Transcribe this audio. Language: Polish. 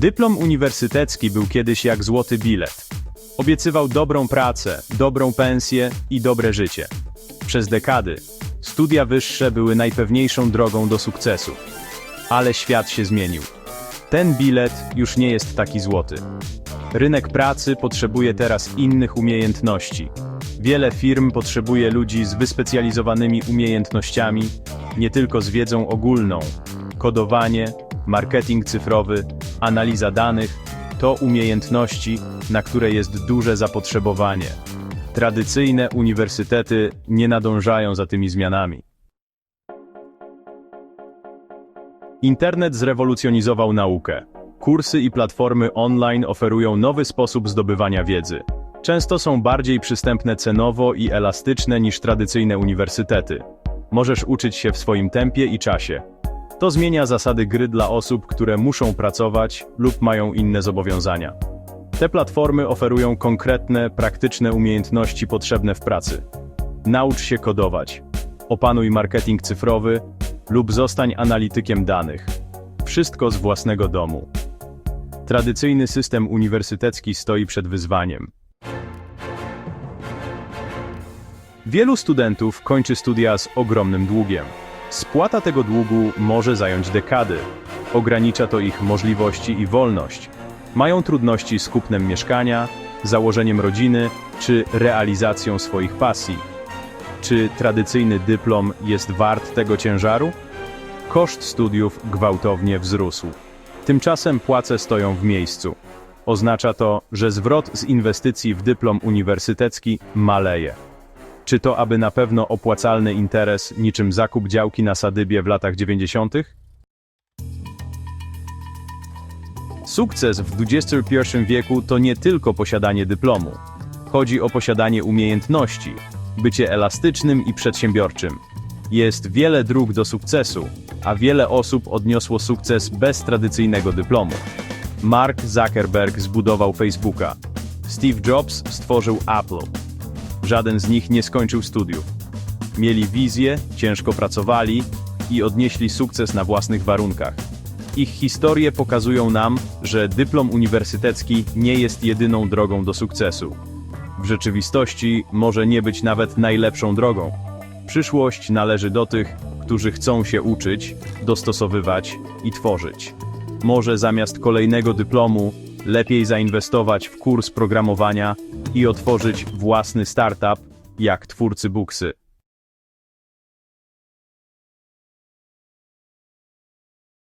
Dyplom uniwersytecki był kiedyś jak złoty bilet. Obiecywał dobrą pracę, dobrą pensję i dobre życie. Przez dekady studia wyższe były najpewniejszą drogą do sukcesu. Ale świat się zmienił. Ten bilet już nie jest taki złoty. Rynek pracy potrzebuje teraz innych umiejętności. Wiele firm potrzebuje ludzi z wyspecjalizowanymi umiejętnościami, nie tylko z wiedzą ogólną. Kodowanie, marketing cyfrowy, analiza danych to umiejętności, na które jest duże zapotrzebowanie. Tradycyjne uniwersytety nie nadążają za tymi zmianami. Internet zrewolucjonizował naukę. Kursy i platformy online oferują nowy sposób zdobywania wiedzy. Często są bardziej przystępne cenowo i elastyczne niż tradycyjne uniwersytety. Możesz uczyć się w swoim tempie i czasie. To zmienia zasady gry dla osób, które muszą pracować lub mają inne zobowiązania. Te platformy oferują konkretne, praktyczne umiejętności potrzebne w pracy. Naucz się kodować, opanuj marketing cyfrowy lub zostań analitykiem danych. Wszystko z własnego domu. Tradycyjny system uniwersytecki stoi przed wyzwaniem. Wielu studentów kończy studia z ogromnym długiem. Spłata tego długu może zająć dekady. Ogranicza to ich możliwości i wolność. Mają trudności z kupnem mieszkania, założeniem rodziny czy realizacją swoich pasji. Czy tradycyjny dyplom jest wart tego ciężaru? Koszt studiów gwałtownie wzrósł. Tymczasem płace stoją w miejscu. Oznacza to, że zwrot z inwestycji w dyplom uniwersytecki maleje. Czy to aby na pewno opłacalny interes niczym zakup działki na Sadybie w latach 90.? Sukces w XXI wieku to nie tylko posiadanie dyplomu. Chodzi o posiadanie umiejętności, bycie elastycznym i przedsiębiorczym. Jest wiele dróg do sukcesu, a wiele osób odniosło sukces bez tradycyjnego dyplomu. Mark Zuckerberg zbudował Facebooka. Steve Jobs stworzył Apple. Żaden z nich nie skończył studiów. Mieli wizję, ciężko pracowali i odnieśli sukces na własnych warunkach. Ich historie pokazują nam, że dyplom uniwersytecki nie jest jedyną drogą do sukcesu. W rzeczywistości może nie być nawet najlepszą drogą. Przyszłość należy do tych, którzy chcą się uczyć, dostosowywać i tworzyć. Może zamiast kolejnego dyplomu lepiej zainwestować w kurs programowania i otworzyć własny startup, jak twórcy Buksy.